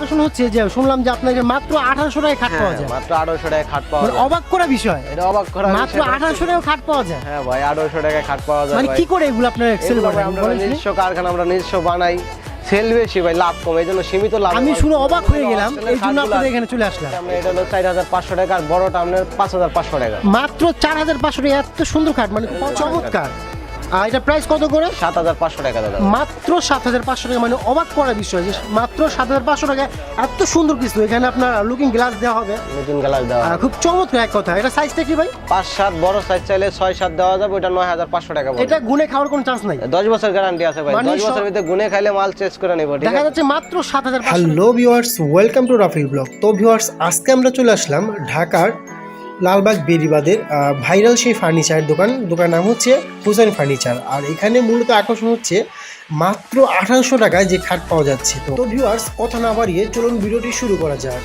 আকর্ষণ হচ্ছে যে শুনলাম যে আপনাদের মাত্র আঠারোশো টাকায় খাট পাওয়া হ্যাঁ, যায়। মাত্র আঠারোশো টাকায় খাট পাওয়া মানে যায়। অবাক করা বিষয়। এটা অবাক করা মাত্র আঠারোশো টাকায় খাট পাওয়া যায়। হ্যাঁ ভাই আঠারোশো টাকায় খাট পাওয়া যায় মানে কি করে এগুলো আপনার এক্সেল করেন আমরা নিজস্ব কারখানা আমরা নিজস্ব বানাই। সেল বেশি ভাই লাভ কম এই জন্য সীমিত লাভ আমি শুনে অবাক হয়ে গেলাম এই জন্য আপনাদের এখানে চলে আসলাম। আমরা এটা হলো চার হাজার পাঁচশো টাকা আর বড়টা আপনার পাঁচ হাজার পাঁচশো টাকা। মাত্র চার হাজার পাঁচশো টাকা এত সুন্দর খাট মানে চমৎকার। আর এটা প্রাইস কত করে? সাত হাজার পাঁচশো টাকা দাদা। মাত্র সাত হাজার পাঁচশো টাকা মানে অবাক করা বিষয় যে মাত্র সাত হাজার পাঁচশো টাকা এত সুন্দর কিছু এখানে আপনার লুকিং গ্লাস দেওয়া হবে। নতুন গ্লাস দেওয়া খুব চমৎকার এক কথা এটা সাইজটা কি ভাই? পাঁচ সাত বড় সাইজ চাইলে ছয় সাত দেওয়া যাবে ওটা নয় হাজার পাঁচশো টাকা এটা গুনে খাওয়ার কোনো চান্স নাই। দশ বছর গ্যারান্টি আছে ভাই মানে দশ বছরের ভিতরে গুনে খাইলে মাল চেঞ্জ করে নিব ঠিক দেখা আছে? যাচ্ছে মাত্র সাত হাজার hello viewers welcome to Rafil blog তো ভিউয়ার্স আজকে আমরা চলে আসলাম ঢাকার লালবাগ বেরিবাদের ভাইরাল সেই ফার্নিচার দোকান। দোকানের নাম হচ্ছে হুসেন ফার্নিচার। আর এখানে মূলত আকর্ষণ হচ্ছে মাত্র আঠারোশো টাকায় যে খাট পাওয়া যাচ্ছে। তো ভিউয়ার্স কথা না বাড়িয়ে চলুন ভিডিওটি শুরু করা যাক।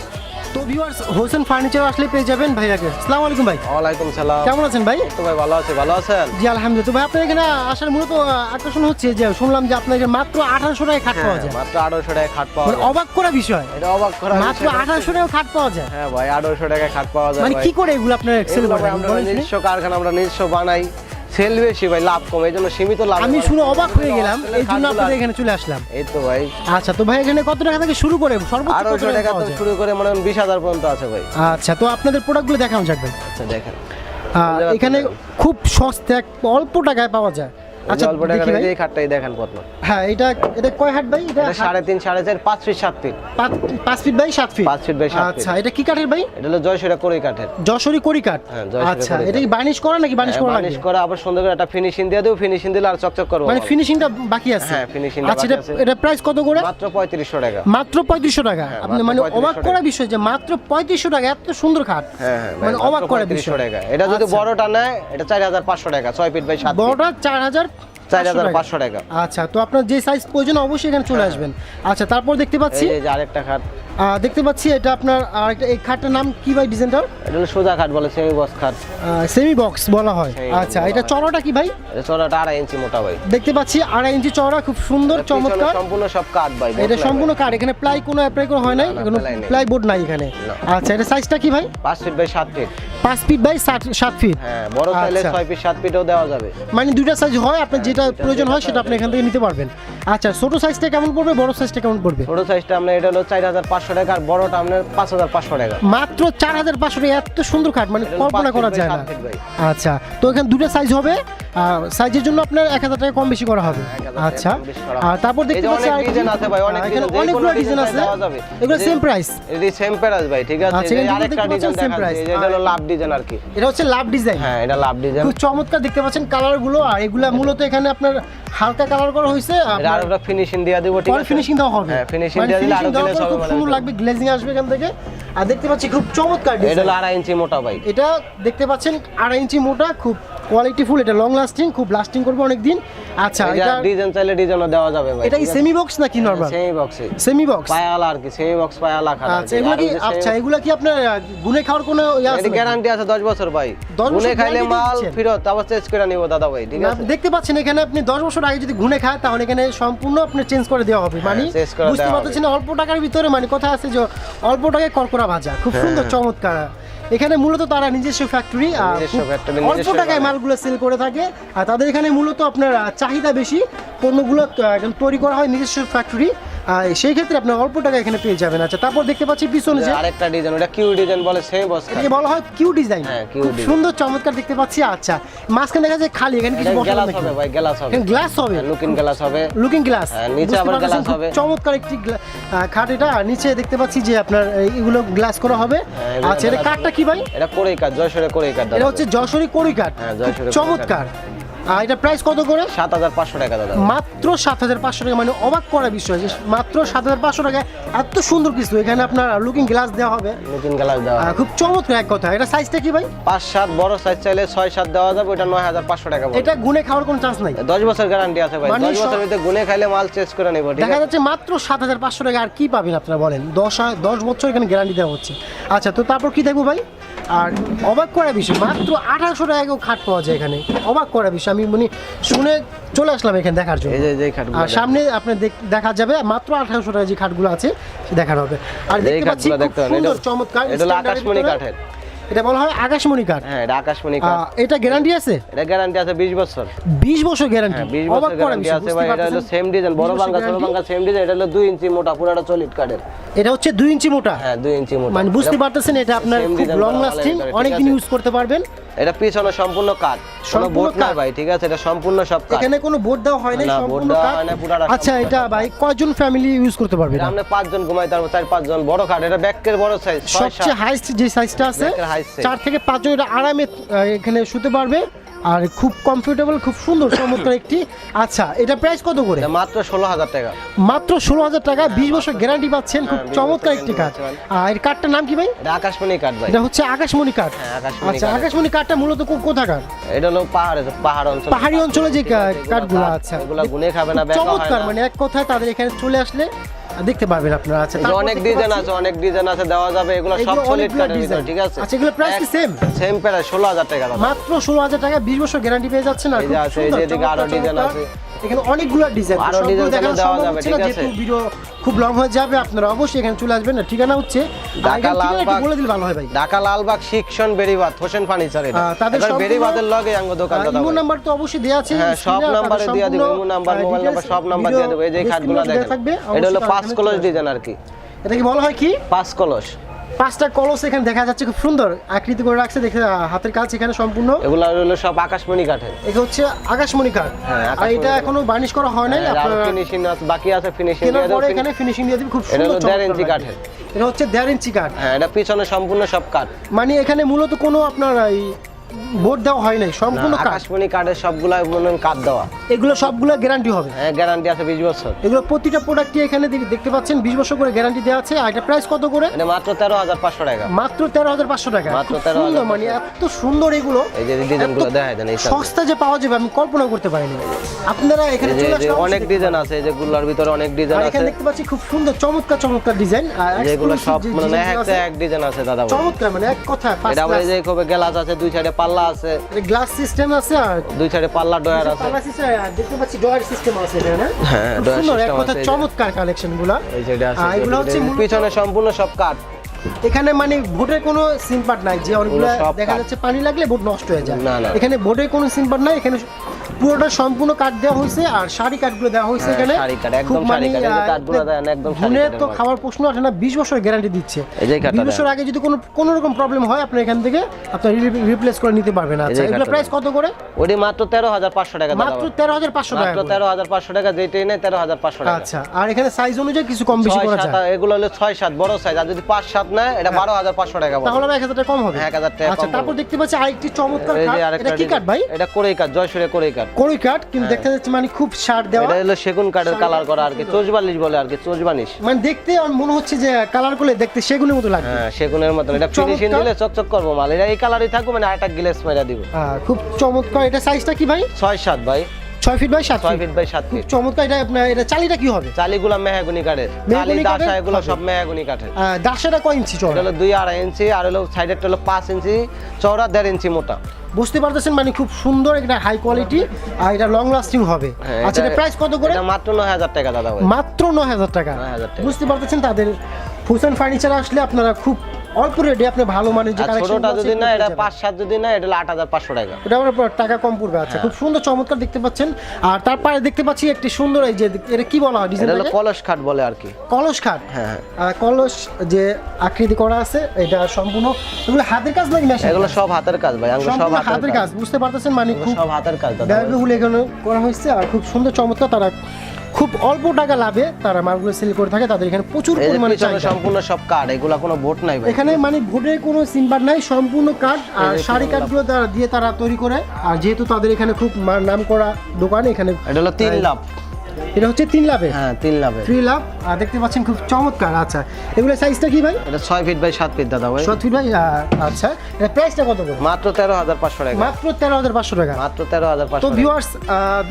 তো ভিউয়ার্স হোসেন ফার্নিচার আসলে পেয়ে যাবেন ভাইয়াকে। আসসালামু আলাইকুম ভাই। ওয়ালাইকুম সালাম। কেমন আছেন ভাই? তো ভাই ভালো আছে ভালো আছেন? জি আলহামদুলিল্লাহ। তো ভাই আপনার এখানে আসার মূলত আকর্ষণ হচ্ছে যে শুনলাম যে আপনার এখানে মাত্র আঠারোশো টাকায় খাট পাওয়া যায়। হ্যাঁ, মাত্র আঠারোশো টাকায় খাট পাওয়া মানে যায়। অবাক করা বিষয়। এটা অবাক করা মাত্র বিষয়। হচ্ছে- আঠারোশো টাকায় খাট পাওয়া যায়। হ্যাঁ ভাই আঠারোশো টাকায় খাট পাওয়া যায় মানে কি করে এগুলো আপনার এক্সেল এগুলো করেন আমরা নিজস্ব কারখানা আমরা নিজস্ব বানাই। সেল বেশি ভাই লাভ কম এই জন্য সীমিত লাভ আমি। শুনে অবাক হয়ে গেলাম এই জন্য আপনাদের এখানে চলে আসলাম। এই তো ভাই। আচ্ছা তো ভাই এখানে কত টাকা থেকে শুরু করে? সর্বোচ্চ আঠারোশো টাকা থেকে? শুরু করে মানে বিশ হাজার পর্যন্ত আছে ভাই। আচ্ছা তো আপনাদের প্রোডাক্টগুলো দেখানো যাবে আচ্ছা দেখেন। এখানে খুব সস্তা অল্প টাকায় পাওয়া যায়। আচ্ছা আচ্ছা অল্প টাকা দেখি এই খাটটাই দেখেন কত হ্যাঁ এটা কয় হাট ভাই? Feet feet feet by feet feet by feet আচ্ছা এটা কি কাঠের ভাই? এটা হলো জয়সুরা কড়ি কাঠের। যশোরী কড়ি কাঠ? হ্যাঁ, আচ্ছা এটা কি বার্নিশ করা নাকি বার্নিশ করা বার্নিশ লাগে? আবার সুন্দর করে একটা ফিনিশিং দিয়ে দেবো ফিনিশিং দিলে আর চকচক করব মানে ফিনিশিংটা বাকি আছে? হ্যাঁ, finishing আচ্ছা এটা এটা প্রাইস কত করে? মাত্র পঁয়ত্রিশশো টাকা। মাত্র পঁয়ত্রিশশো টাকা? আপনি মানে অবাক করা বিষয় যে মাত্র পঁয়ত্রিশশো টাকা এত সুন্দর খাট। হ্যাঁ মানে অবাক করা 3500 বিষয়। টাকা। এটা যদি। বড়টা নেয় এটা চার হাজার পাঁচশো টাকা ছয় ফিট বাই সাত ফিট বড়টা চার হাজার চার হাজার পাঁচশো টাকা। আচ্ছা তো আপনার যে সাইজ প্রয়োজন অবশ্যই এখানে চলে আসবেন। আচ্ছা তারপর দেখতে পাচ্ছি এই যে- আরেকটা খাট। দেখতে পাচ্ছি এটা আপনার আরেকটা এই খাটটার নাম কি ভাই ডিজাইনটার? এটা হলো সোজা খাট বলে সেমি বক্স খাট। সেমি বক্স বলা হয়। আচ্ছা এটা হয়। চড়াটা কি ভাই? চড়াটা আড়াই ইঞ্চি মোটা ভাই। দেখতে পাচ্ছি আড়াই ইঞ্চি চওড়া খুব সুন্দর চমৎকার। সম্পূর্ণ সব কাঠ ভাই এটা সম্পূর্ণ কাঠ এখানে প্লাই কোনো অ্যাপ্লাই করা হয় নাই কোনো প্লাই বোর্ড নাই এখানে। আচ্ছা এটা সাইজটা কি ভাই? ভাই। পাঁচ ফিট বাই সাত ফিট পাঁচ ফিট বাই সাত সাত ফিট হ্যাঁ বড় আচ্ছা। ছয় ফিট সাত ফিটও দেওয়া যাবে। মানে দুইটা সাইজ হয় আপনার যেটা প্রয়োজন হয় সেটা আপনি এখান থেকে নিতে পারবেন। আচ্ছা ছোট সাইজটা কেমন পড়বে বড় সাইজটা কেমন পড়বে? ছোট সাইজটা আপনার এটা হলো চার হাজার পাঁচশো টাকা আর বড়টা আপনার পাঁচ হাজার পাঁচশো টাকা। মাত্র চার হাজার পাঁচশো টাকা। এত সুন্দর খাট মানে কল্পনা করা যায় না। আচ্ছা তো এখানে দুটো সাইজ হবে। সাইজের জন্য আপনার এক হাজার টাকা কম বেশি করা হবে। আচ্ছা আর তারপর দেখতে পাচ্ছি অনেক ডিজাইন আছে ভাই অনেক অনেকগুলো ডিজাইন আছে। এগুলো সেম প্রাইস এটি সেম প্রাইস ভাই ঠিক আছে? আচ্ছা, আরেকটা ডিজাইন। দেখাচ্ছি এই যে এটা হলো লাভ ডিজাইন আর কি। এটা হচ্ছে লাভ ডিজাইন হ্যাঁ এটা লাভ ডিজাইন খুব চমৎকার দেখতে পাচ্ছেন কালারগুলো। আর এগুলা মূলত এখানে আপনার হালকা কালার করা হয়েছে। আর ফিনিশিং দিয়ে দেবো ঠিক আছে? ফিনিশিং দেওয়া হবে। হ্যাঁ ফিনিশিং মানে দিয়ে দিলে আরও খুব সুন্দর লাগবে গ্লেজিং আসবে এখান থেকে। আর দেখতে পাচ্ছি খুব চমৎকার এটা ডিজাইন আড়াই ইঞ্চি মোটা ভাই এটা দেখতে পাচ্ছেন আড়াই ইঞ্চি মোটা খুব কোয়ালিটিফুল এটা লং লাস্টিং খুব লাস্টিং করবে অনেক দিন আচ্ছা এটা ডিজাইন চাইলে ডিজাইনও দেওয়া যাবে ভাই এটা সেমি বক্স নাকি নরমাল সেমি বক্সে সেমি বক্স পায়ালা আর কি সেমি বক্স পায়ালা খারাপ। আচ্ছা এগুলো কি আচ্ছা এগুলো কি আপনার গুনে খাওয়ার কোনো ইয়ে আছে গ্যারান্টি আছে 10 বছর ভাই। গুনে খাইলে মাল? ফেরত আবার চেঞ্জ করে নিব দাদা ভাই ঠিক আছে? দেখতে পাচ্ছেন এখানে আপনি দশ বছর আগে যদি গুনে খায় তাহলে এখানে সম্পূর্ণ আপনি চেঞ্জ করে দেওয়া হবে। মানে হ্যাঁ, করে বুঝতে পারতেছেন অল্প টাকার ভিতরে মানে কথা আছে যে অল্প টাকায় কর্করা ভাজা। খুব হ্যাঁ। সুন্দর চমৎকার। এখানে মূলত তারা নিজস্ব ফ্যাক্টরি অল্প টাকায় মালগুলো সেল করে থাকে। আর তাদের এখানে মূলত আপনার চাহিদা বেশি। পণ্যগুলো তৈরি করা হয় নিজস্ব ফ্যাক্টরি সেই ক্ষেত্রে আপনি অল্প টাকা এখানে পেয়ে যাবেন। আচ্ছা তারপর দেখতে পাচ্ছি পিছনে যে আরেকটা ডিজাইন ওটা কিউ ডিজাইন বলে সেমি বক্স এটাকে বলা হয় কিউ ডিজাইন হ্যাঁ, খুব design। সুন্দর চমৎকার দেখতে পাচ্ছি। আচ্ছা মাঝখানে দেখা যায় খালি এখানে কিছু বসানো গ্লাস হবে ভাই গ্লাস হবে। গ্লাস হবে? লুকিং গ্লাস হবে। লুকিং গ্লাস হ্যাঁ, নিচে আবার glass হবে। চমৎকার একটি খাট এটা। আর নিচে দেখতে পাচ্ছি যে আপনার এগুলো গ্লাস করা হবে। হ্যাঁ, আচ্ছা এটা কাঠটা কি ভাই? এটা করেই কাজ জয়সরে করেই কাজ এটা হচ্ছে যশোরী কড়ি কাঠ। হ্যাঁ, খুব চমৎকার। আর এটা প্রাইস কত করে? সাত হাজার পাঁচশো টাকা দাদা। মাত্র সাত হাজার পাঁচশো টাকা মানে অবাক করা বিষয় যে মাত্র সাত হাজার পাঁচশো টাকা এত সুন্দর কিছু এখানে আপনার লুকিং গ্লাস দেওয়া হবে। লুকিং গ্লাস দেওয়া খুব চমৎকার এক কথা। এটা সাইজটা কি ভাই? পাঁচ সাত বড় সাইজ চাইলে ছয় সাত দেওয়া যাবে ওটা নয় হাজার পাঁচশো টাকা এটা গুনে খাওয়ার কোনো চান্স নাই। দশ বছর গ্যারান্টি আছে ভাই। মানে দশ বছরের ভিতরে গুনে খাইলে মাল চেঞ্জ করে নিব দেখা যাচ্ছে মাত্র সাত হাজার পাঁচশো টাকা আর কি পাবেন আপনারা বলেন? দশ দশ বছর এখানে গ্যারান্টি দেওয়া হচ্ছে। আচ্ছা তো তারপর কি দেখব ভাই? আর অবাক করা বিষয় মাত্র আঠারোশো টাকা টাকাও খাট পাওয়া যায় এখানে। অবাক করা বিষয় আমি মানে শুনে চলে আসলাম এখানে দেখার জন্য। এই যে যে খাটগুলো আর সামনে আপনার দেখা যাবে মাত্র আঠারোশো টাকা যে খাটগুলো আছে দেখার দেখানো হবে। আর দেখতে পাচ্ছি খুব সুন্দর চমৎকার এটা আকাশমণি কাঠের। এটা বলা হয় আকাশমণি কাঠ হ্যাঁ এটা আকাশমণি কাঠ এটা গ্যারান্টি আছে? এটা গ্যারান্টি আছে বিশ বছর। বিশ বছর গ্যারান্টি হ্যাঁ বিশ অবাক বছর গ্যারান্টি আছে ভাই এটা হলো সেম ডিজাইন বড় ভাঙা ছোট ভাঙা সেম ডিজাইন এটা হলো দুই ইঞ্চি মোটা পুরাটা সলিড কাঠের এটা হচ্ছে দুই ইঞ্চি মোটা? হ্যাঁ দুই ইঞ্চি মোটা। মানে বুঝতে পারতেছেন এটা আপনার খুব লং লাস্টিং অনেক দিন ইউজ করতে পারবেন। এটা পিছনে সম্পূর্ণ কাট সম্পূর্ণ বোট না ভাই ঠিক আছে এটা সম্পূর্ণ সব কাট এখানে কোনো বোর্ড দাও হয় না, সম্পূর্ণ কাট আচ্ছা এটা ভাই কয়জন ফ্যামিলি ইউজ করতে পারবে আমরা পাঁচ আমরা পাঁচজন ঘুমাই তারপর চার পাঁচজন বড় কাট এটা ব্যাকের বড় সাইজ সবচেয়ে হাইস্ট যে সাইজটা আছে। চার থেকে পাঁচজন এটা আরামে এখানে শুতে পারবে। আর খুব কমফোর্টেবল খুব সুন্দর চমৎকার একটি। আচ্ছা এটা প্রাইস কত করে? মাত্র ষোলো হাজার টাকা। মাত্র ষোলো হাজার টাকা বিশ বছর গ্যারান্টি পাচ্ছেন খুব হ্যাঁ, 20 চমৎকার একটি কাঠ আর এর কাঠটার নাম কি ভাই? আকাশমণি কাঠ ভাই। এটা হচ্ছে আকাশমণি কাঠ হ্যাঁ, আকাশমণি আচ্ছা আকাশমণি কাঠটা মূলত কোথাকার? এটা হলো পাহাড়ে পাহাড় অঞ্চল। পাহাড়ি অঞ্চলে যে কা- কাঠগুলো আচ্ছা এগুলো গুনে খাবে না চমৎকার মানে এক কথায় তাদের এখানে চলে আসলে দেখতে পারবেন আপনারা আচ্ছা যে তারপর অনেক ডিজাইন আছে অনেক ডিজাইন আছে দেওয়া যাবে এগুলো সব সলিড কাঠের ভিতরে ঠিক আছে? আচ্ছা, এগুলো প্রাইস কি সেম সেম ষোলো হাজার টাকা মাত্র ষোলো হাজার টাকা বিশ বছর গ্যারান্টি পেয়ে যাচ্ছেন আর এই যে আছে, এই যে এদিকে আরও ডিজাইন আছে। এখানে অনেকগুলো ডিজাইন আরও দেখানো দেওয়া যাবে, ঠিক আছে? ভিডিও খুব লং হয়ে যাবে আপনারা অবশ্যই এখানে চলে আসবেন। না ঠিকানা হচ্ছে ঢাকা লালবাগ। বলে দিলে ভালো হয় ভাই। ঢাকা লালবাগ শিক্ষণ বেরিবাদ হোসেন ফার্নিচার এটা। তাদের এবার বেরিবাদের লগে আঙ্গ দোকান দাদা ইমো। নাম্বার তো অবশ্যই দেওয়া আছে হ্যাঁ সব নাম্বারে তাদের দিয়ে দেবো ইমো নাম্বার মোবাইল নাম্বার সব নাম্বার দিয়ে দেবো। এই যে খাটগুলো দেখেন। এটা হলো পাঁচ কলস ডিজাইন আর কি। এটা কি বলা হয় কি? পাঁচ কলস। পাঁচটা কলস এখানে দেখা যাচ্ছে খুব সুন্দর। আকৃতি করে রাখছে দেখে হাতের কাজ এখানে সম্পূর্ণ। এগুলো হলো সব আকাশমণি কাঠের। এটা হচ্ছে আকাশমণি কাঠ। হ্যাঁ, আর এটা এখনও বার্নিশ করা হয় নাই আপনারা ফিনিশিং বাকি আছে ফিনিশিং দিয়ে দাও এখানে ফিনিশিং দিয়ে দিবেন খুব সুন্দর এটা দেড় চমৎকার ইঞ্চি লাগবে। কাঠের। এটা হচ্ছে দেড় ইঞ্চি কাঠ। হ্যাঁ এটা পিছনে সম্পূর্ণ সব কাঠ। মানে এখানে মূলত কোনো আপনার এই বোর্ড দেওয়া হয় নাই সম্পূর্ণ কাঠ আকাশমণি কাঠের সবগুলা মনে কাঠ দেওয়া। এগুলো সবগুলো গ্যারান্টি হবে? হ্যাঁ গ্যারান্টি আছে বিশ বছর। এগুলো প্রতিটা প্রোডাক্টই এখানে দেখতে পাচ্ছেন বিশ বছর করে গ্যারান্টি দেওয়া আছে আর এটা প্রাইস কত করে? এটা মাত্র তেরো হাজার পাঁচশো টাকা। মাত্র তেরো হাজার পাঁচশো টাকা। মাত্র 13,500 সুন্দর মানে এত সুন্দর এগুলো। এই যে ডিজাইনগুলো দেখায় দেন এই। সস্তা যে পাওয়া যাবে আমি কল্পনা করতে পারিনি। আপনারা এখানে চলে আসলে অনেক ডিজাইন আছে এই যে গুলার ভিতরে অনেক ডিজাইন আছে এখানে দেখতে পাচ্ছি খুব সুন্দর চমৎকার চমৎকার ডিজাইন আর exclusive সব মানে আছে, এক ডিজাইন আছে দাদা চমৎকার মানে এক কথা এটা এই যে খুব গ্লাস আছে দুই সাইডে পাল্লা আছে। গ্লাস সিস্টেম আছে আর? দুই সাইডে পাল্লা ডয়ার আছে। পাল্লা সিস্টেম দেখতে পাচ্ছি ডয়ার সিস্টেম আছে এখানে হ্যাঁ, ডয়ার কথা আছে। চমৎকার কালেকশনগুলা। এই সাইডে আছে এগুলো হচ্ছে পিছনে সম্পূর্ণ সব কাঠ। এখানে মানে ভোটের কোনো সিম পার্ট নাই যে অনেকগুলো দেখা যাচ্ছে পানি লাগলে ভোট নষ্ট হয়ে যায়। এখানে ভোটের কোনো সিম পার্ট নাই এখানে পুরোটা সম্পূর্ণ কাঠ দেওয়া হয়েছে আর শাড়ি কাঠগুলো দেওয়া হয়েছে হ্যাঁ, এখানে। খুব মানে, গুণে তো খাওয়ার প্রশ্ন ওঠে না বিশ বছর গ্যারান্টি দিচ্ছে। বিশ বছর আগে যদি কোনো কোনো রকম প্রবলেম হয় আপনি এখান থেকে আপনার রিপ্লেস করে নিতে পারবেন। আচ্ছা এগুলো প্রাইস কত করে? ওটি মাত্র তেরো হাজার পাঁচশো টাকা মাত্র তেরো হাজার পাঁচশো টাকা তেরো হাজার পাঁচশো টাকা যেটাই নেই তেরো হাজার পাঁচশো টাকা। আচ্ছা আর এখানে সাইজ অনুযায়ী কিছু কম বেশি করা যায়? এগুলো হলো ছয় সাত বড় সাইজ আর যদি পাঁচ সাত নেয় এটা বারো হাজার পাঁচশো টাকা তাহলে এক হাজার টাকা কম হবে। এক হাজার টাকা আচ্ছা তারপর দেখতে পাচ্ছি আরেকটি চমৎকার এটা কি কাঠ ভাই? এটা কোরেই কাঠ জয়সুরে কোরেই কাঠ কড়ি কাঠ কিন্তু দেখা যাচ্ছে মানে খুব শার্ট দেওয়া। এটা হলো সেগুন কাঠের কালার করা আর কি চোজবালিশ বলে আর কি মানে দেখতে মনে হচ্ছে যে কালার করলে দেখতে সেগুনের মতো লাগবে। হ্যাঁ সেগুনের মতন। এটা। ফিনিশিং দিলে চকচক করব মাল। এটা এই কালারই থাকবে মানে গ্লেস মেরা দিব। খুব চমৎকার। এটা সাইজটা কি ভাই? ছয় সাত ভাই। ছয় ফিট বাই সাত ছয় ফিট বাই সাত ফিট চমৎকার। এটা আপনার এটা চালিটা কি হবে? চালিগুলা মেহাগুনি কাঠের। চালি দাসা এগুলো সব মেহাগুনি কাঠের। দাসেটা কয় ইঞ্চি চড়া এটা হলো দুই আড়াই ইঞ্চি আর হলো সাইডেরটা হলো পাঁচ ইঞ্চি চওড়া দেড় ইঞ্চি মোটা। বুঝতে পারতেছেন? মানে খুব সুন্দর একটা হাই কোয়ালিটি আর এটা লং লাস্টিং হবে। হ্যাঁ, আচ্ছা এটা প্রাইস কত করে? এটা মাত্র নয় হাজার টাকা দাদা মাত্র নয় হাজার টাকা। 9,000 টাকা। বুঝতে পারতেছেন তাদের হুসেন ফার্নিচার আসলে আপনারা খুব অল্প রেটে আপনি ভালো মানের যে কালেকশন ছোটটা যদি না এটা পাঁচ সাত যদি না এটা হলো আট হাজার পাঁচশো টাকা। ওটা আমার টাকা কম পড়বে আচ্ছা। খুব সুন্দর চমৎকার দেখতে পাচ্ছেন। আর তারপরে দেখতে পাচ্ছি একটি সুন্দর এই যে এটা কি বলা হয় এটা কলস খাট বলে আর কি। কলস খাট? হ্যাঁ হ্যাঁ। কলস যে আকৃতি করা আছে এটা সম্পূর্ণ এগুলো হাতের কাজ নাকি মেশিন এগুলো সব হাতের কাজ ভাই এগুলো সব হাতের কাজ। বুঝতে পারতেছেন মানে খুব সব হাতের কাজ দাদা। ব্যয়বহুল এখানে করা হয়েছে আর খুব সুন্দর চমৎকার তারা খুব অল্প টাকা লাভে তারা মালগুলো সেল করে থাকে তাদের এখানে প্রচুর পরিমাণে চাই সম্পূর্ণ সব কার্ড এগুলা কোনো ভোট নাই ভাই। এখানে মানে ভোটের কোনো সিম্বার নাই সম্পূর্ণ কার্ড আর শাড়ি কার্ডগুলো দিয়ে তারা তৈরি করে। আর যেহেতু তাদের এখানে খুব নাম করা দোকান এখানে এটা হলো তিন লাভ। এটা হচ্ছে তিন লাভে হ্যাঁ তিন লাভে থ্রি লাভ আর দেখতে পাচ্ছেন খুব চমৎকার আচ্ছা। এগুলো সাইজটা কি ভাই? এটা ছয় ফিট বাই সাত ফিট দাদা ভাই। সাত ফিট ভাই আহ, আচ্ছা। এটা প্রাইসটা কত করে? মাত্র তেরো হাজার পাঁচশো টাকা। মাত্র তেরো হাজার পাঁচশো টাকা। মাত্র তেরো হাজার তো পাঁচশো তো ভিউয়ার্স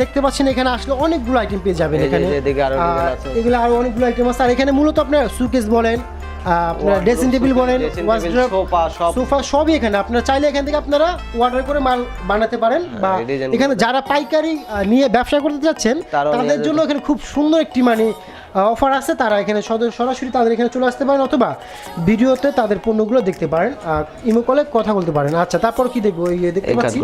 দেখতে পাচ্ছেন এখানে আসলে অনেকগুলো আইটেম পেয়ে যাবেন এখানে। এগুলো আরও অনেকগুলো আইটেম আছে। আর এখানে মূলত আপনার সুকেস বলেন আপনার ড্রেসিং টেবিল বলেন। সোফা সবই এখানে। আপনারা চাইলে এখান থেকে আপনারা অর্ডার করে মাল বানাতে পারেন বা এখানে যারা পাইকারি নিয়ে ব্যবসা করতে যাচ্ছেন তাদের জন্য এখানে খুব সুন্দর একটি মানে অফার আছে তারা এখানে সরাসরি তাদের এখানে চলে আসতে পারেন অথবা ভিডিওতে তাদের পণ্যগুলো দেখতে পারেন। ইমো কলে কথা বলতে পারেন। আচ্ছা তারপর কি দেখব? এই দেখতে পাচ্ছি।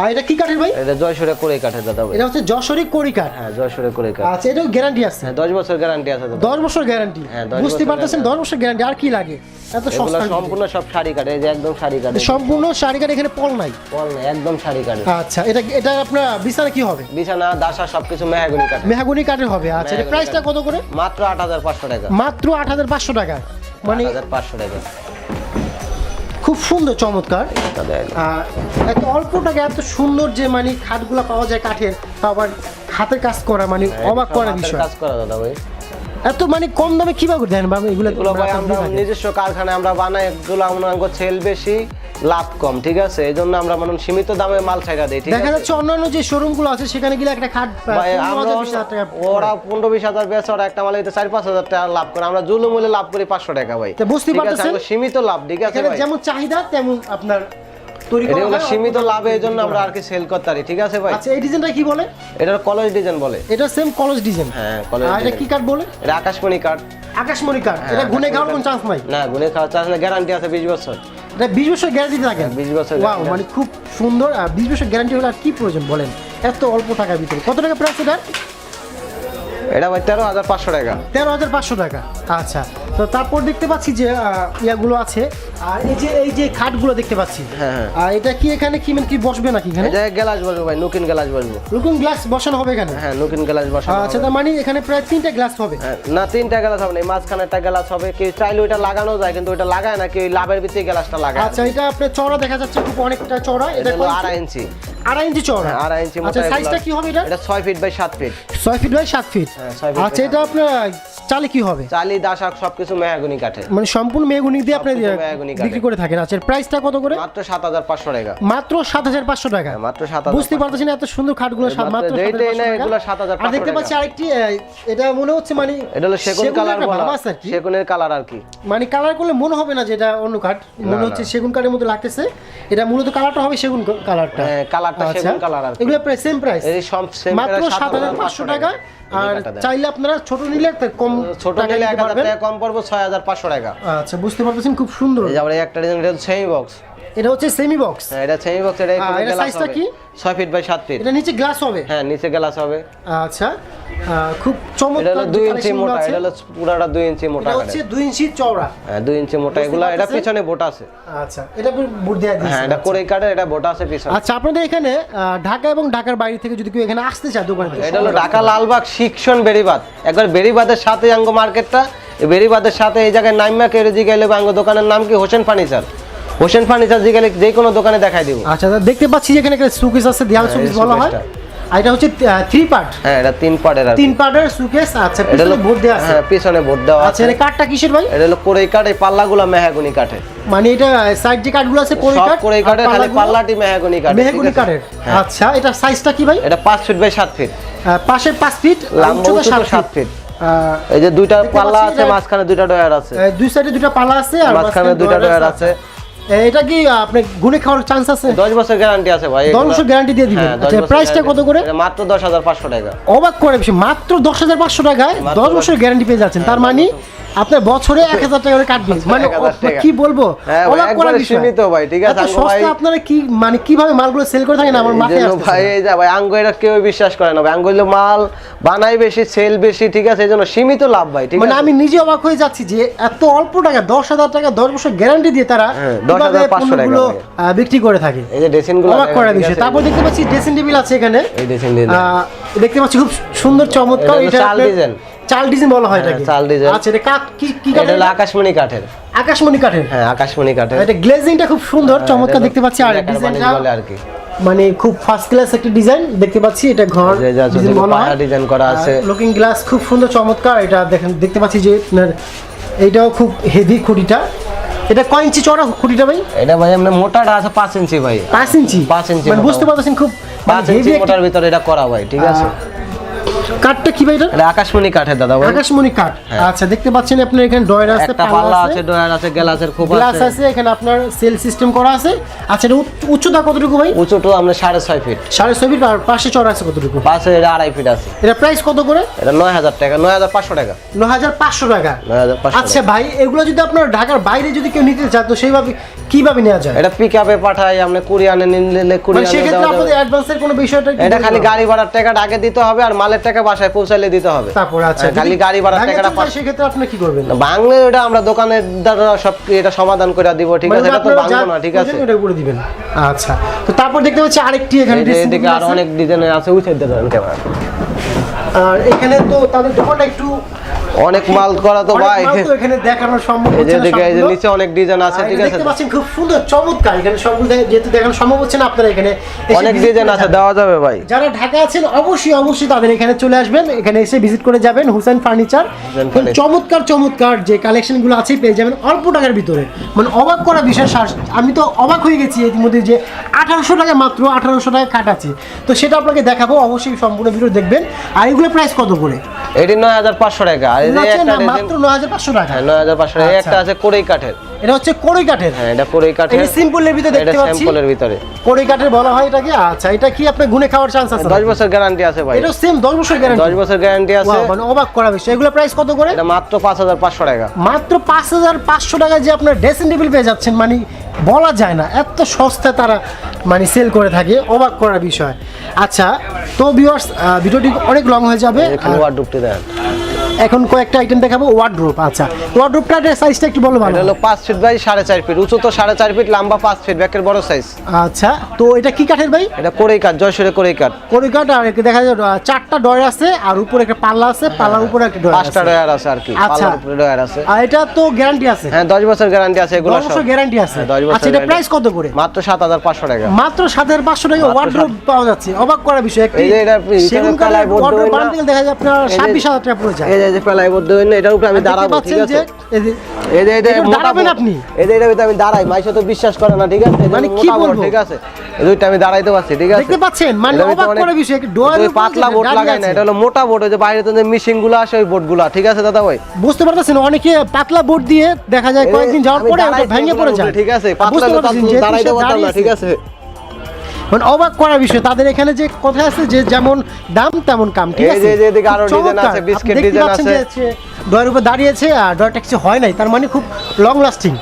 আর এটা কি কাঠের ভাই? এটা জয়সুরে করে কাঠের দাদা ভাই। এটা হচ্ছে যশোরী কড়ি কাঠ। হ্যাঁ জয়সুরে করে কাঠ। আচ্ছা এটা গ্যারান্টি আছে। হ্যাঁ দশ বছর গ্যারান্টি আছে। দাদা দশ বছর গ্যারান্টি হ্যাঁ, বুঝতে পারতেছেন দশ বছর গ্যারান্টি আর কি লাগে? সম্পূর্ণ সব শাড়ি কাটে যে একদম শাড়ি কাটে। সম্পূর্ণ শাড়ি কাঠ এখানে পল নাই? বল না একদম শাড়ি কাটে। আচ্ছা এটা এটা আপনার বিছানা কি হবে? বিছানা দাসা সবকিছু মেহাগুনি কাটে। মেহাগুনি কাঠের হবে আচ্ছা এটা প্রাইসটা কত করে? মাত্র আট হাজার পাঁচশো টাকা। মাত্র আট হাজার পাঁচশো টাকা। মানে আট হাজার পাঁচশো টাকা। খুব সুন্দর চমৎকার। এত অল্প টাকা এত সুন্দর যে মানে খাটগুলো পাওয়া যায় কাঠের আবার হাতের কাজ করা মানে অবাক করার হাতের বিষয়। কাজ করা দাদা ভাই। এত মানে কম দামে কীভাবে দেন? বাবা এগুলো এগুলো ভাই আমরা নিজস্ব কারখানায় আমরা বানাই এগুলো আমরা সেল বেশি লাভ কম ঠিক আছে? এই জন্য আমরা মানে সীমিত দামে মাল ছাইরা দিই ঠিক দেখা যাচ্ছে অন্যান্য যে শোরুমগুলো আছে সেখানে গেলে একটা খাট ওরা পনেরো বিশ হাজার বেচে ওরা একটা মালে চার পাঁচ হাজার টাকা লাভ করে। আমরা জুলু মূল্যে লাভ করি পাঁচশো টাকা ভাই। তা বুঝতেই ঠিক আছে, পারতেছেন? আমরা সীমিত লাভ ঠিক আছে যেমন চাহিদা তেমন আপনার তৈরি করা হয়, সীমিত লাভে এই জন্য আমরা করা আর কি সেল করতে পারি ঠিক আছে ভাই? আচ্ছা এই ডিজাইনটা কি বলে? এটার কলেজ ডিজাইন বলে। এটা সেম কলেজ ডিজাইন হ্যাঁ কলেজ আর এটা কি কাঠ বলে? এটা আকাশমণি কাঠ আকাশমণি কাঠ হ্যাঁ, এটা গুনে খাওয়ার কোনো চান্স নাই? না গুনে খাওয়ার চান্স না গ্যারান্টি আছে বিশ বছর। এটা বিশ বছর গ্যারান্টি থাকে? হ্যাঁ, 20 বছর ওয়াও মানে খুব সুন্দর। আর বিশ বছর গ্যারান্টি হলে আর কি প্রয়োজন বলেন? এত অল্প টাকার ভিতরে। কত টাকা প্রাইস এটা এটা ভাই তেরো হাজার পাঁচশো টাকা। তেরো হাজার পাঁচশো টাকা। আচ্ছা। তো তারপর দেখতে পাচ্ছি যে ইয়াগুলো আছে। আর এই যে এই যে খাটগুলো দেখতে পাচ্ছি। হ্যাঁ, হ্যাঁ। আর এটা কি এখানে কি মানে কি বসবে নাকি এখানে? এটা গ্লাস বলব ভাই নতুন গ্লাস বলব রুকুন গ্লাস বসানো হবে এখানে? হ্যাঁ নতুন গ্লাস বসানো আচ্ছা। তার মানে এখানে প্রায় তিনটা গ্লাস হবে। হ্যাঁ, না তিনটা গ্লাস হবে না মাঝখানে একটা গ্লাস হবে। কেউ চাইলে ওইটা লাগানো যায় কিন্তু ওইটা লাগায় না কেউ লাভের ভিত্তি গ্লাসটা লাগায়। আচ্ছা এটা আপনার চড়া দেখা যাচ্ছে খুব অনেকটা চওড়া। এটা আড়াই ইঞ্চি? আড়াই ইঞ্চি চওড়া। হ্যাঁ, আড়াই ইঞ্চি আচ্ছা সাইজটা কি হবে এটা? Feet by feet feet by feet আচ্ছা এটা আপনার চালে কি হবে? চালি দাসাক সবকিছু মেহাগুনি কাঠে মানে সম্পূর্ণ দিয়ে আপনি। বিক্রি করে থাকেন। আচ্ছা প্রাইসটা কত করে? মাত্র সাত হাজার পাঁচশো টাকা। মাত্র সাত হাজার পাঁচশো টাকা। হ্যাঁ, মাত্র বুঝতে পারতেছেন এত সুন্দর খাটগুলো মাত্র 7,500 আর দেখতে পাচ্ছি আরেকটি এটা মনে হচ্ছে মানে এটা হলো সেগুন কালার বলা। সেগুনের কালার আর কি। মানে কালার করলে মনে হবে না যে এটা অন্য কাঠ। মনে হচ্ছে সেগুন কাঠের মতো লাগতেছে। এটা মূলত কালারটা হবে সেগুন কালারটা। হ্যাঁ, কালারটা সেগুন কালার আর এগুলো প্রায় সেম প্রাইস এই সব সেম মাত্র সাত হাজার পাঁচশো টাকা। আর চাইলে আপনারা ছোট নিলে একটা কম ছোট নিলে। টাকা কম পড়ব ছয় হাজার পাঁচশো টাকা। আচ্ছা বুঝতে পারতেছেন খুব সুন্দর। এই যে আবার একটা ডিজাইন এটা সেমি বক্স এটা হচ্ছে সেমি বক্স হ্যাঁ এটা সেমি বক্স এটা এটা size টা কি? ছয় ফিট বাই সাত ফিট এটা নিচে গ্লাস হবে? হ্যাঁ নিচে গ্লাস হবে। আচ্ছা খুব এটা চমৎকার হলো যে দুই ইঞ্চি মোটা এটা হলো পুরাটা দুই ইঞ্চি মোটা এটা হচ্ছে দুই ইঞ্চি চওড়া। হ্যাঁ দুই ইঞ্চি মোটা এগুলা এটা? পিছনে বোট আছে। আচ্ছা এটা বুট দেওয়া হ্যাঁ এটা করে কাটে এটা বোট আছে পিছনে। আচ্ছা আপনাদের এখানে ঢাকা এবং ঢাকার বাইরে থেকে যদি কেউ এখানে আসতে চায় দোকানে এটা হলো ঢাকা লালবাগ শিক্ষণ বেরিবাদ একবার বেরিবাদের সাথে আঙ্গ মার্কেটটা এই বেরিবাদের সাথে এই জায়গায় নাইমা কেড়ে জিগাইলে আঙ্গ দোকানের নাম কি? হোসেন ফার্নিচার। হোসেন ফার্নিচার জিগাইলে যে কোনো দোকানে দেখাই দিব। আচ্ছা তা দেখতে পাচ্ছি যে এখানে একটা সুকেস আছে দেয়াল হ্যাঁ, সুকেস বলা হয়। আর এটা হচ্ছে থ্রি পার্ট হ্যাঁ এটা তিন পার্টের। তিন পার্টের সুকেস আচ্ছা এটা পিছনে বোর্ড দেওয়া আছে। হ্যাঁ পিছনে বোর্ড দেওয়া আচ্ছা আছে। এটা কাঠটা কিসের ভাই? এটা হলো কোরেই কাঠ এই পাল্লাগুলো মেহাগুনি কাঠে মানে এটা সাইড যে কাঠগুলো আছে কোরি কাঠ কোরেই কাঠের খালি পাল্লাটি মেহাগুনি কাঠে মেহগুনি কাঠের। হ্যাঁ। আচ্ছা এটা সাইজটা কি ভাই? এটা পাঁচ ফিট বাই সাত ফিট আহ, পাশে পাঁচ ফিট লম্বা উচ্চতা সাত ফিট এই যে দুইটা পাল্লা আছে মাঝখানে দুইটা ডয়ার আছে। দুই সাইডে দুটো পাল্লা আছে আর মাঝখানে দুইটা ডয়ার আছে। এটা কি আপনি গুনে খাওয়ার চান্স আছে? দশ বছর গ্যারান্টি আছে ভাই দশ এগুলা। বছর গ্যারান্টি দিয়ে দিবেন। হ্যাঁ, আচ্ছা প্রাইসটা কত করে? মাত্র দশ হাজার পাঁচশো টাকা। অবাক করে বেশি মাত্র দশ হাজার পাঁচশো টাকায় মাত্র দশ দশ- বছর গ্যারান্টি পেয়ে যাচ্ছেন। তার মানে আপনার বছরে এক হাজার টাকা করে কাটবে মানে কি বলব? হ্যাঁ অবাক একবারে বিষয়। সীমিত ভাই, ঠিক আছে, এত সস্তা আপনারা কি মানে কীভাবে মালগুলো সেল করে থাকেন? আমার মাথায় আসতেছে ভাই এই যা ভাই আঙ্গ এটা কেউ বিশ্বাস করে না ভাই। আঙ্গ হইল মাল বানাই বেশি সেল বেশি ঠিক আছে এই জন্য সীমিত লাভ ভাই ঠিক আছে? মানে আমি নিজে অবাক হয়ে যাচ্ছি যে এত অল্প টাকা দশ হাজার টাকা দশ বছর গ্যারান্টি দিয়ে তারা কীভাবে 10,500 টাকা পণ্যগুলো, বিক্রি করে থাকে। এই যে ড্রেসিংগুলো অবাক ঠিক বিষয়। তারপর দেখতে পাচ্ছি ড্রেসিং টেবিল আছে এখানে। এই ড্রেসিং আহ, দেখতে পাচ্ছি খুব সুন্দর চমৎকার। এটা চাল ডিজাইন। চাল ডিজাইন বলা হয় হ্যাঁ, এটাকে। চাল ডিজাইন। আচ্ছা এটা কাঠ কি কি এটা আকাশমণি কাঠের। আকাশমণি কাঠের। হ্যাঁ আকাশমণি কাঠের। এটা গ্লেজিংটা খুব সুন্দর হ্যাঁ, চমৎকার। দেখতে পাচ্ছি আর ডিজাইনটা বলে আর কি। মানে খুব ফার্স্ট ক্লাস একটা ডিজাইন দেখতে পাচ্ছি এটা ঘর ডিজাইন করা আছে। লুকিং গ্লাস খুব সুন্দর চমৎকার। এটা দেখেন দেখতে পাচ্ছি যে আপনার এইটাও খুব হেভি খুঁটিটা। এটা কয় ইঞ্চি চড়া খুঁটিটা ভাই? এটা ভাই আমরা মোটাটা আছে পাঁচ ইঞ্চি ভাই। পাঁচ ইঞ্চি? পাঁচ ইঞ্চি মানে বুঝতে পারতেছেন খুব পাঁচ ইঞ্চি মোটার ভিতরে এটা করা ভাই ঠিক আছে? কাঠটা কি ভাই এটা? এটা আকাশমণি কাঠের দাদা ভাই। আকাশমণি কাঠ। আচ্ছা দেখতে পাচ্ছেন আপনার এখানে ডয়ার আছে হ্যাঁ। একটা পাল্লা আছে। ডয়ার আছে গ্লাসের খোপ গ্লাস আছে। আছে এখানে আপনার সেল সিস্টেম করা আছে। আচ্ছা এটা উচ্চতা কতটুকু ভাই? উঁচুটো আমরা সাড়ে ছয় ফিট। সাড়ে ছয় ফিট আর পাশে চড়া আছে কতটুকু? পাশে এটা আড়াই ফিট আছে। এটা প্রাইস কত করে? এটা নয় হাজার টাকা নয় হাজার পাঁচশো টাকা। ন হাজার পাঁচশো টাকা। নয় হাজার পাঁচশো আচ্ছা ভাই এগুলো যদি আপনার ঢাকার বাইরে যদি কেউ নিতে চায় তো সেইভাবে কীভাবে নেওয়া যায়? এটা পিক আপে পাঠাই আপনি কুরিয়ানে নিলে মানে কুরিয়ানে সেক্ষেত্রে আপনাদের অ্যাডভান্সের কোনো বিষয়টা এটা খালি গাড়ি ভাড়ার টাকাটা আগে দিতে হবে আর মালের টাকা বাসায় পৌঁছালে দিতে হবে। তারপর আচ্ছা হ্যাঁ, খালি গাড়ি ভাড়ার টাকাটা পাঁচ সেই সেক্ষেত্রে আপনি কি করবেন? বাংলা এটা আমরা দোকানের দ্বারা সব এটা সমাধান করে দিব ঠিক মানে আছে? এটা তো বাংলা না ঠিক আছে? এটা উপরে করে দিবেন। আচ্ছা তো তারপর দেখতে হচ্ছে আরেকটি এখানে এদিকে আর অনেক ডিজাইনের আছে উঠে দেবেন ক্যামেরা। আর এখানে তো তাদের দোকানটা একটু অনেক মাল করা তো ভাই। এখানে দেখানো সম্ভব হচ্ছে না এই যে নিচে অনেক ডিজাইন আছে ঠিক আছে? দেখতে পাচ্ছেন খুব সুন্দর চমৎকার। এখানে সবগুলো যেহেতু দেখানো সম্ভব হচ্ছে না আপনারা এখানে অনেক ডিজাইন আছে দেওয়া যাবে ভাই। যারা ঢাকা আছেন অবশ্যই অবশ্যই তাদের এখানে চলে আসবেন। এখানে এসে ভিজিট করে যাবেন হুসেন ফার্নিচার চমৎকার চমৎকার যে কালেকশনগুলো আছে পেয়ে যাবেন অল্প টাকার ভিতরে। মানে অবাক করা বিষয় আমি তো অবাক হয়ে গেছি ইতিমধ্যে যে আঠারোশো টাকা মাত্র আঠারোশো টাকা কাট আছে। তো সেটা আপনাকে দেখাবো অবশ্যই সম্পূর্ণ ভিডিও দেখবেন। আর এগুলো প্রাইস কত করে? এটি নয় হাজার পাঁচশো টাকা আর মাত্র টাকা। হ্যাঁ টাকা আচ্ছা। একটা আছে কোরেই কাঠের। এটা হচ্ছে কড়ই কাঠের। হ্যাঁ এটা কোরেই কাঠের। এটা সিম্পলের ভিতরে দেখতে পাচ্ছি। স্যাম্পলের ভিতরে। কড়ই কাঠের বলা হয় এটাকে। আচ্ছা এটা কি আপনি গুনে খাওয়ার চান্স আছে দশ বছর গ্যারান্টি আছে ভাই। এটা সেম দশ বছর গ্যারান্টি দশ বছর গ্যারান্টি আছে। মানে অবাক করা বিষয়। এগুলো প্রাইস কত করে? এটা মাত্র টাকা। যে আপনার ড্রেসিং টেবিল পেয়ে যাচ্ছেন মানে বলা যায় না। এত সস্তায় তারা মানে সেল করে থাকে। অবাক করার বিষয়। আচ্ছা তো ভিউয়ার্স ভিডিওটি অনেক লং হয়ে যাবে। ঢুকতে দেন। এখন কয়েকটা আইটেম দেখাবো ওয়ার্ড্রোপ আচ্ছা। ওয়ার্ড্রোপটার সাইজটা একটু বলো ভালো। এটা হলো পাঁচ ফিট বাই সাড়ে চার ফিট উঁচু তো সাড়ে চার ফিট লম্বা পাঁচ ফিট ব্যাকের বড় সাইজ আচ্ছা তো এটা কি কাঠের ভাই? এটা কোরেই কাঠ জয়সুরে কোরেই কাঠ। কড়ি কাঠ আর দেখা যায় চারটা ডয়ার আছে আর উপরে একটা পাল্লা আছে পাল্লার উপরে একটা ডয়ার পাঁচটা ডয়ার আছে আর কি আচ্ছা। পাল্লার উপরে ডয়ার আছে। আর এটা তো গ্যারান্টি আছে? হ্যাঁ দশ বছর গ্যারান্টি আছে এগুলো দশ বছর সব। গ্যারান্টি আছে। হ্যাঁ, আচ্ছা এটা প্রাইস কত করে? মাত্র সাত হাজার পাঁচশো টাকা। মাত্র সাত হাজার পাঁচশো টাকা মাত্র ওয়ার্ড্রোব পাওয়া যাচ্ছে। অবাক করা বিষয় একটি এই যে এটা সেগুন দেওয়া বানাতে গেলে দেখা যায় আপনার এই যে- ছাব্বিশ হাজার টাকা পড়ে যায়। এই যে এই যে পেলাই এটার উপরে আমি দাঁড়াবো ঠিক আছে? এই যে এটা এটা মোটা দাঁড়াবেন আপনি? এই যে এটার আমি দাঁড়াই মাইসে তো বিশ্বাস করে না ঠিক আছে? মানে কি বলব? ঠিক আছে? দুইটা আমি দাঁড়াইতে পারছি ঠিক আছে? দেখতে পাচ্ছেন? মানে অবাক করা বিষয় ডোয়ার পাতলা বোর্ড লাগাই না এটা হলো মোটা বোর্ড ওই যে বাইরে তো যে মেশিনগুলো আসে ওই বোর্ডগুলা ঠিক আছে দাদা ভাই? বুঝতে পারতেছেন অনেকে পাতলা বোর্ড দিয়ে দেখা যায় কয়েকদিন যাওয়ার পরে ওটা ভেঙে পড়ে যায়। ঠিক আছে? পাতলা দাঁড়াইতে পারতাম না ঠিক আছে? মানে অবাক করা বিষয় তাদের এখানে যে কথা আছে যে যেমন দাম তেমন কাম ঠিক আছে? এই যে এদিকে আরও ডিজাইন আছে, বিস্কিট দেখতে ডিজাইন পাচ্ছেন আছে। যে ডয়ের উপর দাঁড়িয়েছে আর ডয়টা কিছু হয় নাই তার মানে খুব লং লাস্টিং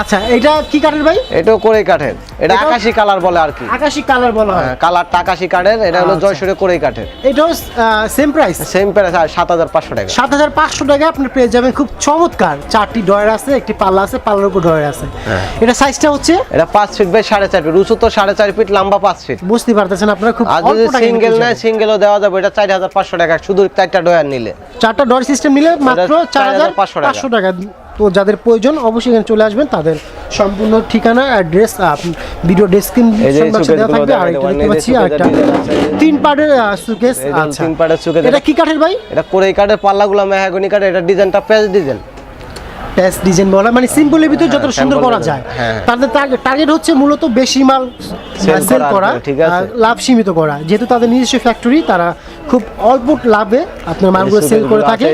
আচ্ছা এটা কি কাঠের ভাই? এটাও কোরেই কাঠের। এটা আকাশি কালার বলে আর কি। আকাশি কালার বলা হয়। হ্যাঁ, কালারটা আকাশি কাঠের এটা হলো আচ্ছা। জয়সুরে কোরেই কাঠের। এটাও সেম প্রাইস সেম প্রাইস সাত হাজার পাঁচশো টাকা। সাত হাজার পাঁচশো টাকা আপনি পেয়ে যাবেন খুব চমৎকার। চারটি ডয়ার আছে একটি পাল্লা আছে পাল্লার উপর ডয়ার আছে। হ্যাঁ। এটা সাইজটা হচ্ছে? এটা পাঁচ ফিট বাই সাড়ে চার ফিট উঁচু তো সাড়ে চার ফিট লম্বা পাঁচ ফিট বুঝতে পারতেছেন আপনারা খুব আর যদি সিঙ্গেল নেয়। সিঙ্গেলও দেওয়া যাবে এটা চার হাজার পাঁচশো টাকা শুধু চারটা ডয়ার নিলে। চারটা ডর সিস্টেম নিলে মাত্র চার হাজার 4,500 টাকা। পাঁচশো টাকা। তো যাদের প্রয়োজন অবশ্যই এখানে চলে আসবেন তাদের সম্পূর্ণ ঠিকানা অ্যাড্রেস ভিডিও ডেসক্রিপশন বক্সে দেওয়া থাকবে আর এটা দেখতে পাচ্ছি আর একটা। তিন পার্টের সুকেস আচ্ছা তিন পাটের suitcase এটা কি কাঠের ভাই এটা কোরেই কাঠের পাল্লাগুলো মেহাগনি কাঠের এটা ডিজাইনটা পেজ ডিজাইন প্যাস ডিজাইন বলা মানে সিম্পলের ভিতরে যত হ্যাঁ, সুন্দর করা যায় হ্যাঁ। তাদের টার্গেট হচ্ছে মূলত বেশি মাল সেল করা। লাভ সীমিত করা যেহেতু তাদের নিজস্ব ফ্যাক্টরি তারা খুব অল্প লাভে আপনার মালগুলো সেল করে থাকে।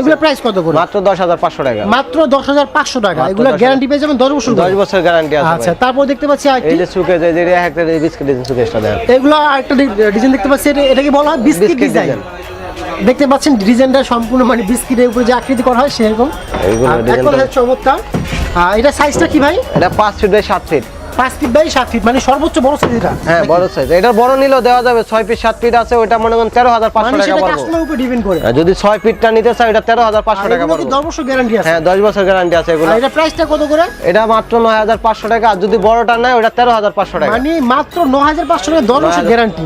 এগুলো প্রাইস কত করে? মাত্র দশ হাজার পাঁচশো টাকা। মাত্র দশ হাজার পাঁচশো টাকা। এগুলো গ্যারান্টি পেয়ে যাবেন দশ বছর দশ করে। বছর গ্যারান্টি আছে আচ্ছা তারপর দেখতে পাচ্ছি এই যে সুকেজ এই যে একটা বিস্কিট ডিজাইন সুকেজটা এগুলো আরেকটা ডিজাইন দেখতে পাচ্ছি এটা কি বলা হয় বিস্কিট ডিজাইন দেখতে পাচ্ছেন ডিজাইনটা সম্পূর্ণ মানে বিস্কিটের উপরে যে আকৃতি করা হয় সেরকম। আর চমৎকার। আর এটা সাইজটা কি ভাই? এটা পাঁচ ফিট বাই সাত ফিট পাঁচ ফিট বাই সাত ফিট মানে সর্বোচ্চ বড় সাইজ এটা। হ্যাঁ বড় সাইজ এটার বড় নিলেও দেওয়া যাবে ছয় ফিট সাত ফিট আছে ওইটা মনে করেন তেরো হাজার পাঁচশো টাকা কাস্টমার উপর ডিপেন্ড করে। যদি ছয় ফিটটা নিতে চাই ওটা তেরো হাজার পাঁচশো টাকা এগুলো দশ বছর গ্যারান্টি আছে? হ্যাঁ দশ বছর গ্যারান্টি আছে এগুলো। এটা প্রাইসটা কত করে? এটা মাত্র নয় হাজার পাঁচশো টাকা আর যদি বড়টা নেয় ওটা তেরো হাজার পাঁচশো টাকা। মানে মাত্র ন হাজার পাঁচশো টাকা দশ বছর গ্যারান্টি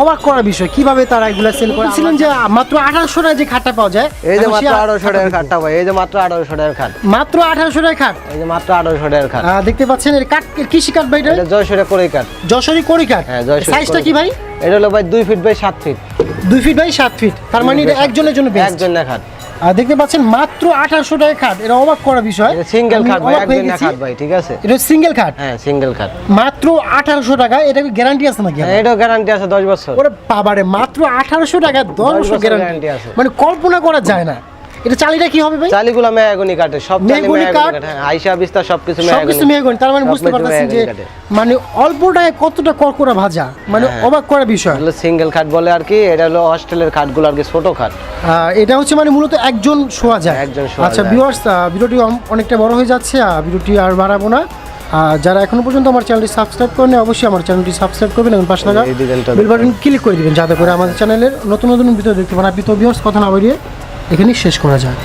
অবাক করার বিষয় কীভাবে তারা এগুলো সেল করে? যে মাত্র আঠারোশো টাকা যে খাটটা পাওয়া যায় এই যে মাত্র আঠারোশো টাকার খাটটা এই যে মাত্র আঠারোশো টাকার খাট। মাত্র আঠারোশো টাকা খাট। এই যে মাত্র আঠারোশো টাকার খাট। দেখতে পাচ্ছেন এর কাঠ কৃষি কাঠ ভাই এটা? এটা জয়সুরে করেই কাঠ যশোরী কড়ি কাঠ হ্যাঁ জয়সুরে সাইজটা কি ভাই? এটা হলো ভাই দুই ফিট বাই সাত ফিট দুই ফিট বাই সাত ফিট তার মানে এটা একজনের জন্য বেস্ট একজন না খাট। আর দেখতে পাচ্ছেন মাত্র আঠারোশো টাকা খাট। এটা অবাক করার বিষয়। সিঙ্গেল আমি খাট ভাই অবাক এক বিনা গেছি। খাট ভাই ঠিক আছে? এটা সিঙ্গেল খাট? হ্যাঁ সিঙ্গেল খাট। মাত্র আঠারোশো টাকা। এটা কি গ্যারান্টি আছে নাকি হ্যাঁ, এটাও গ্যারান্টি আছে দশ বছর। ওরে বাবারে মাত্র আঠারোশো টাকা দশ দশ বছর বছর গ্যারান্টি আছে। মানে কল্পনা করা যায় না। এটা চালিটা কি হবে ভাই? চালিগুলো কাটে সব মেহগনি? কাটে আইসা বিস্তার সবকিছু সবকিছু মেহগনি তার মানে বুঝতে পারতেছেন যে মানে অল্প টাকায় কতটা ভাজা? মানে হ্যাঁ। অবাক করার বিষয়। হলো সিঙ্গেল খাট বলে আর কি এটা হলো হস্টেলের খাটগুলো আর কি ছোট খাট। এটা হচ্ছে মানে মূলত একজন শোয়া যায়। একজন শোয়া আচ্ছা ভিউয়ার্স ভিডিওটি অনেকটা বড় হয়ে যাচ্ছে ভিডিওটি আর বাড়াবো না। যারা এখনও পর্যন্ত আমার চ্যানেলটি সাবস্ক্রাইব করেন অবশ্যই আমার চ্যানেলটি সাবস্ক্রাইব করবেন এবং পাশে থাকা বেল বাটন ক্লিক করে দিবেন যাতে করে আমাদের চ্যানেলের নতুন নতুন ভিডিও দেখতে পান আপনি তো ভিউয়ার্স কথা না বাড়িয়ে এখানেই শেষ করা যায়